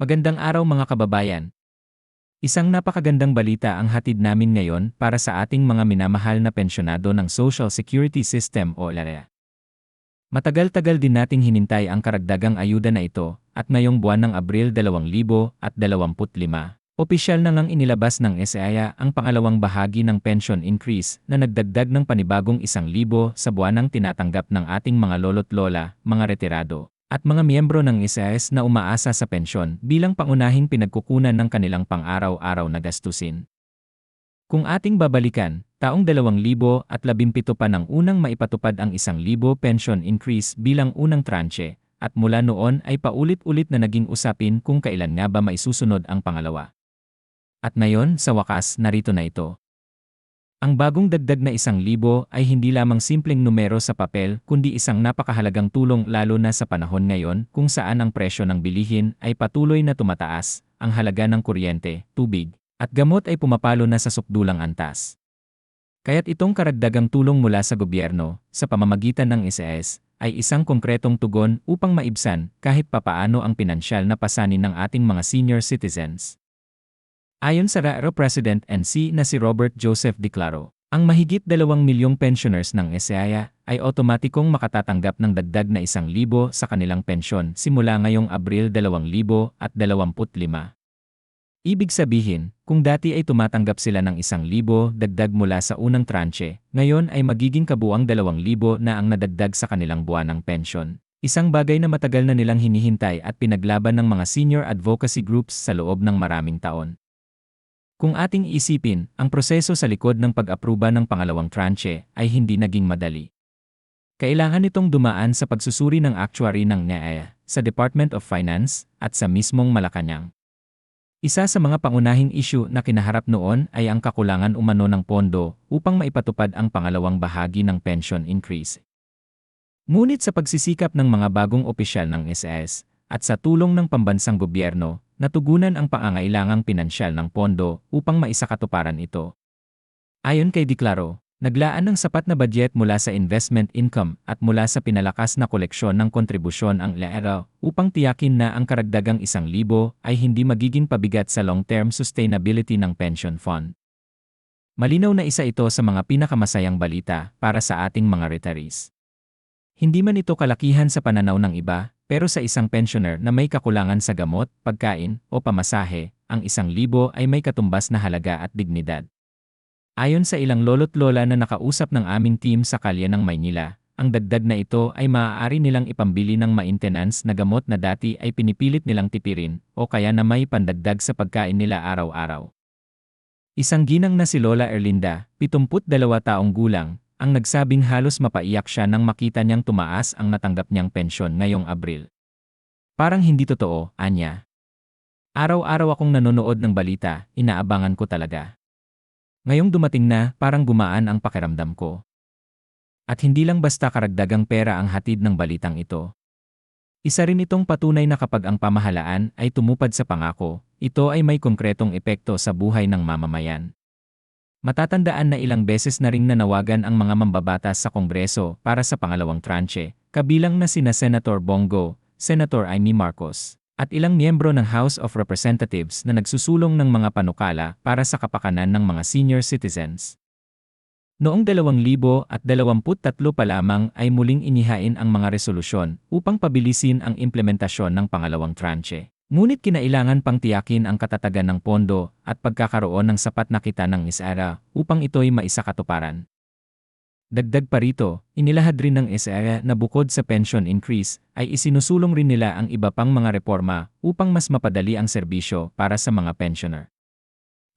Magandang araw mga kababayan. Isang napakagandang balita ang hatid namin ngayon para sa ating mga minamahal na pensyonado ng Social Security System o LARA. Matagal-tagal din nating hinintay ang karagdagang ayuda na ito at ngayong buwan ng Abril 2025, opisyal na ngang inilabas ng SAIA ang pangalawang bahagi ng pension increase na nagdagdag ng panibagong 1,000 sa buwanang tinatanggap ng ating mga lolo't lola, mga retirado at mga miyembro ng SAS na umaasa sa pensyon bilang pangunahing pinagkukunan ng kanilang pang-araw-araw na gastusin. Kung ating babalikan, taong 2017 pa nang unang maipatupad ang 1,000 pension increase bilang unang tranche, at mula noon ay paulit-ulit na naging usapin kung kailan nga ba maisusunod ang pangalawa. At ngayon, sa wakas, narito na ito. Ang bagong dagdag na isang libo ay hindi lamang simpleng numero sa papel kundi isang napakahalagang tulong lalo na sa panahon ngayon kung saan ang presyo ng bilihin ay patuloy na tumataas, ang halaga ng kuryente, tubig, at gamot ay pumapalo na sa sukdulang antas. Kaya't itong karagdagang tulong mula sa gobyerno, sa pamamagitan ng SAS, ay isang konkretong tugon upang maibsan kahit papaano ang pinansyal na pasanin ng ating mga senior citizens. Ayon sa RARO President NC na si Robert Joseph Declaro, ang mahigit 2 milyong pensioners ng SEAYA ay otomatikong makatatanggap ng dagdag na 1,000 sa kanilang pensyon simula ngayong Abril 2025. Ibig sabihin, kung dati ay tumatanggap sila ng 1,000 dagdag mula sa unang tranche, ngayon ay magiging kabuang 2,000 na ang nadagdag sa kanilang buwanang pensyon. Isang bagay na matagal na nilang hinihintay at pinaglaban ng mga senior advocacy groups sa loob ng maraming taon. Kung ating isipin, ang proseso sa likod ng pag-apruba ng pangalawang tranche ay hindi naging madali. Kailangan itong dumaan sa pagsusuri ng actuary ng NEA, sa Department of Finance, at sa mismong Malacanang. Isa sa mga pangunahing issue na kinaharap noon ay ang kakulangan umano ng pondo upang maipatupad ang pangalawang bahagi ng pension increase. Ngunit sa pagsisikap ng mga bagong opisyal ng SS at sa tulong ng pambansang gobyerno, natugunan ang pangangailangang pinansyal ng pondo upang maisakatuparan ito. Ayon kay Diklaro, naglaan ng sapat na budget mula sa investment income at mula sa pinalakas na koleksyon ng kontribusyon ang LERA upang tiyakin na ang karagdagang isang libo ay hindi magiging pabigat sa long-term sustainability ng pension fund. Malinaw na isa ito sa mga pinakamasayang balita para sa ating mga retirees. Hindi man ito kalakihan sa pananaw ng iba, pero sa isang pensioner na may kakulangan sa gamot, pagkain, o pamasahe, ang isang libo ay may katumbas na halaga at dignidad. Ayon sa ilang lolo't lola na nakausap ng aming team sa kalye ng Maynila, ang dagdag na ito ay maaari nilang ipambili ng maintenance na gamot na dati ay pinipilit nilang tipirin o kaya na may pandagdag sa pagkain nila araw-araw. Isang ginang na si Lola Erlinda, 72 taong gulang, ang nagsabing halos mapaiyak siya nang makita niyang tumaas ang natanggap niyang pensyon ngayong Abril. Parang hindi totoo, anya. Araw-araw akong nanonood ng balita, inaabangan ko talaga. Ngayong dumating na, parang gumaan ang pakiramdam ko. At hindi lang basta karagdagang pera ang hatid ng balitang ito. Isa rin itong patunay na kapag ang pamahalaan ay tumupad sa pangako, ito ay may konkretong epekto sa buhay ng mamamayan. Matatandaan na ilang beses na ring nanawagan ang mga mambabatas sa Kongreso para sa pangalawang tranche, kabilang na sina Senator Bongo, Senator Amy Marcos, at ilang miyembro ng House of Representatives na nagsusulong ng mga panukala para sa kapakanan ng mga senior citizens. Noong 2023 pa lamang ay muling inihain ang mga resolusyon upang pabilisin ang implementasyon ng pangalawang tranche. Ngunit kinailangan pang tiyakin ang katatagan ng pondo at pagkakaroon ng sapat na kita ng isara upang ito'y maisakatuparan. Dagdag pa rito, inilahad rin ng SRA na bukod sa pension increase, ay isinusulong rin nila ang iba pang mga reforma upang mas mapadali ang serbisyo para sa mga pensioner.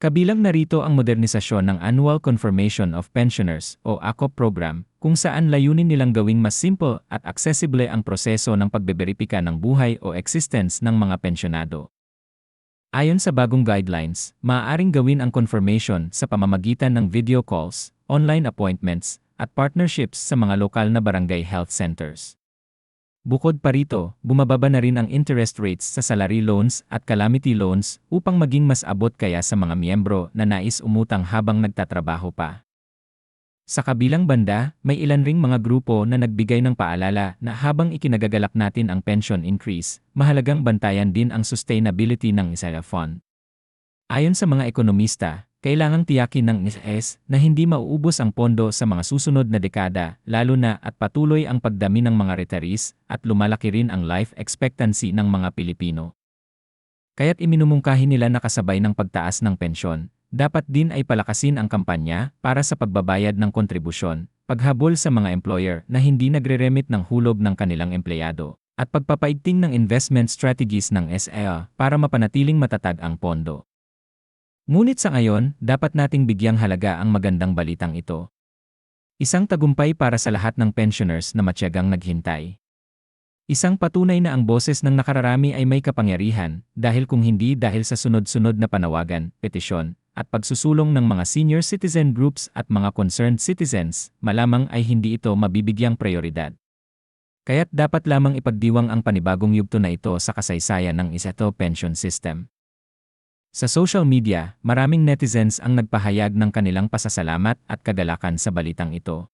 Kabilang narito ang modernisasyon ng Annual Confirmation of Pensioners o ACOP program, kung saan layunin nilang gawing mas simple at accessible ang proseso ng pagbeberipika ng buhay o existence ng mga pensyonado. Ayon sa bagong guidelines, maaaring gawin ang confirmation sa pamamagitan ng video calls, online appointments, at partnerships sa mga lokal na barangay health centers. Bukod pa rito, bumababa na rin ang interest rates sa salary loans at calamity loans upang maging mas abot kaya sa mga miyembro na nais umutang habang nagtatrabaho pa. Sa kabilang banda, may ilan ring mga grupo na nagbigay ng paalala na habang ikinagagalak natin ang pension increase, mahalagang bantayan din ang sustainability ng ISAIA Fund. Ayon sa mga ekonomista, kailangang tiyakin ng ISS na hindi mauubos ang pondo sa mga susunod na dekada, lalo na at patuloy ang pagdami ng mga retirees at lumalaki rin ang life expectancy ng mga Pilipino. Kaya't iminumungkahi nila na kasabay ng pagtaas ng pensyon, dapat din ay palakasin ang kampanya para sa pagbabayad ng kontribusyon, paghabol sa mga employer na hindi nagre-remit ng hulog ng kanilang empleyado, at pagpapaigting ng investment strategies ng SEA para mapanatiling matatag ang pondo. Ngunit sa ngayon, dapat nating bigyang halaga ang magandang balitang ito. Isang tagumpay para sa lahat ng pensioners na matyagang naghintay. Isang patunay na ang boses ng nakararami ay may kapangyarihan dahil kung hindi dahil sa sunod-sunod na panawagan, petisyon, at pagsusulong ng mga senior citizen groups at mga concerned citizens, malamang ay hindi ito mabibigyang prioridad. Kaya't dapat lamang ipagdiwang ang panibagong yugto na ito sa kasaysayan ng Isato Pension System. Sa social media, maraming netizens ang nagpahayag ng kanilang pasasalamat at kagalakan sa balitang ito.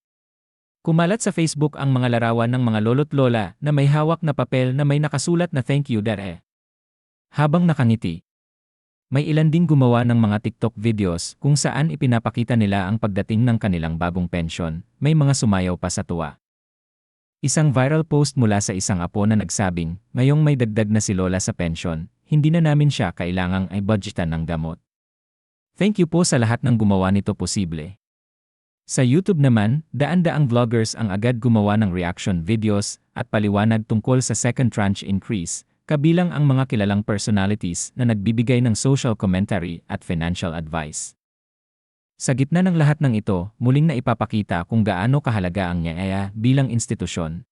Kumalat sa Facebook ang mga larawan ng mga lolo't lola na may hawak na papel na may nakasulat na thank you dare. Habang nakangiti, may ilan ding gumawa ng mga TikTok videos kung saan ipinapakita nila ang pagdating ng kanilang bagong pensyon, may mga sumayaw pa sa tuwa. Isang viral post mula sa isang apo na nagsabing, ngayong may dagdag na si Lola sa pensyon, hindi na namin siya kailangang ay budgetan ng gamot. Thank you po sa lahat ng gumawa nito posible. Sa YouTube naman, daan-daang vloggers ang agad gumawa ng reaction videos at paliwanag tungkol sa second tranche increase, kabilang ang mga kilalang personalities na nagbibigay ng social commentary at financial advice. Sa gitna ng lahat ng ito, muling na ipapakita kung gaano kahalaga ang NYAA bilang institusyon.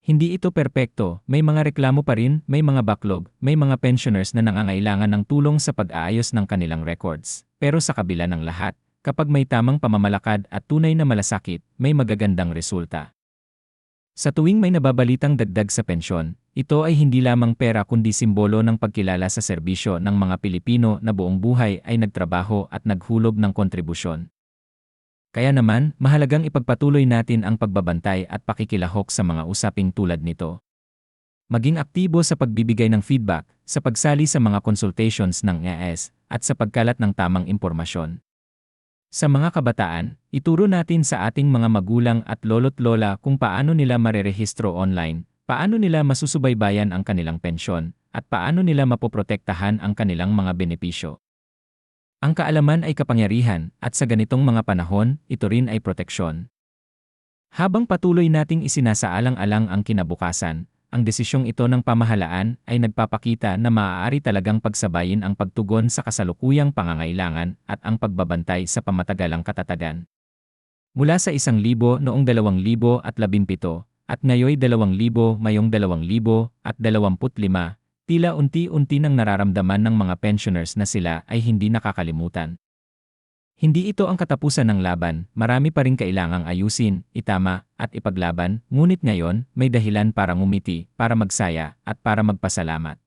Hindi ito perpekto, may mga reklamo pa rin, may mga backlog, may mga pensioners na nangangailangan ng tulong sa pag-aayos ng kanilang records. Pero sa kabila ng lahat, kapag may tamang pamamalakad at tunay na malasakit, may magagandang resulta. Sa tuwing may nababalitang dagdag sa pensyon, ito ay hindi lamang pera kundi simbolo ng pagkilala sa serbisyo ng mga Pilipino na buong buhay ay nagtrabaho at naghulog ng kontribusyon. Kaya naman, mahalagang ipagpatuloy natin ang pagbabantay at pakikilahok sa mga usaping tulad nito. Maging aktibo sa pagbibigay ng feedback, sa pagsali sa mga consultations ng EAS, at sa pagkalat ng tamang impormasyon. Sa mga kabataan, ituro natin sa ating mga magulang at lolo't lola kung paano nila marerehistro online, paano nila masusubaybayan ang kanilang pensyon, at paano nila mapoprotektahan ang kanilang mga benepisyo. Ang kaalaman ay kapangyarihan, at sa ganitong mga panahon, ito rin ay proteksyon. Habang patuloy nating isinasaalang-alang ang kinabukasan, ang desisyong ito ng pamahalaan ay nagpapakita na maaari talagang pagsabayin ang pagtugon sa kasalukuyang pangangailangan at ang pagbabantay sa pamatagalang katatagan. Mula sa isang libo noong 2017 at ngayoy 2,000 mayong 2025, tila unti-unti nang nararamdaman ng mga pensioners na sila ay hindi nakakalimutan. Hindi ito ang katapusan ng laban, marami pa rin kailangang ayusin, itama, at ipaglaban, ngunit ngayon, may dahilan para ngumiti, para magsaya, at para magpasalamat.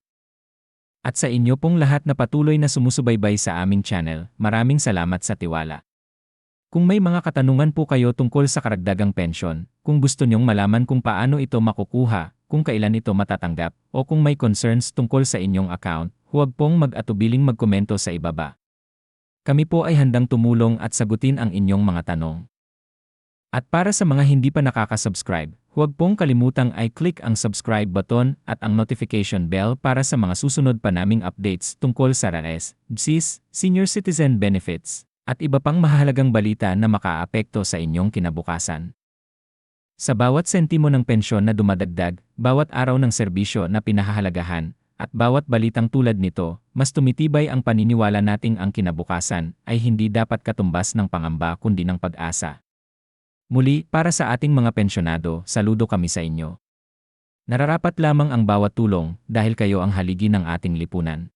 At sa inyo pong lahat na patuloy na sumusubaybay sa aming channel, maraming salamat sa tiwala. Kung may mga katanungan po kayo tungkol sa karagdagang pensyon, kung gusto nyong malaman kung paano ito makukuha, kung kailan ito matatanggap, o kung may concerns tungkol sa inyong account, huwag pong mag-atubiling magkomento sa ibaba. Kami po ay handang tumulong at sagutin ang inyong mga tanong. At para sa mga hindi pa nakaka-subscribe, huwag pong kalimutang i-click ang subscribe button at ang notification bell para sa mga susunod pa naming updates tungkol sa RAS, BSIS, Senior Citizen Benefits, at iba pang mahalagang balita na makaapekto sa inyong kinabukasan. Sa bawat sentimo ng pensyon na dumadagdag, bawat araw ng serbisyo na pinahahalagahan, at bawat balitang tulad nito, mas tumitibay ang paniniwala nating ang kinabukasan ay hindi dapat katumbas ng pangamba kundi ng pag-asa. Muli, para sa ating mga pensyonado, saludo kami sa inyo. Nararapat lamang ang bawat tulong dahil kayo ang haligi ng ating lipunan.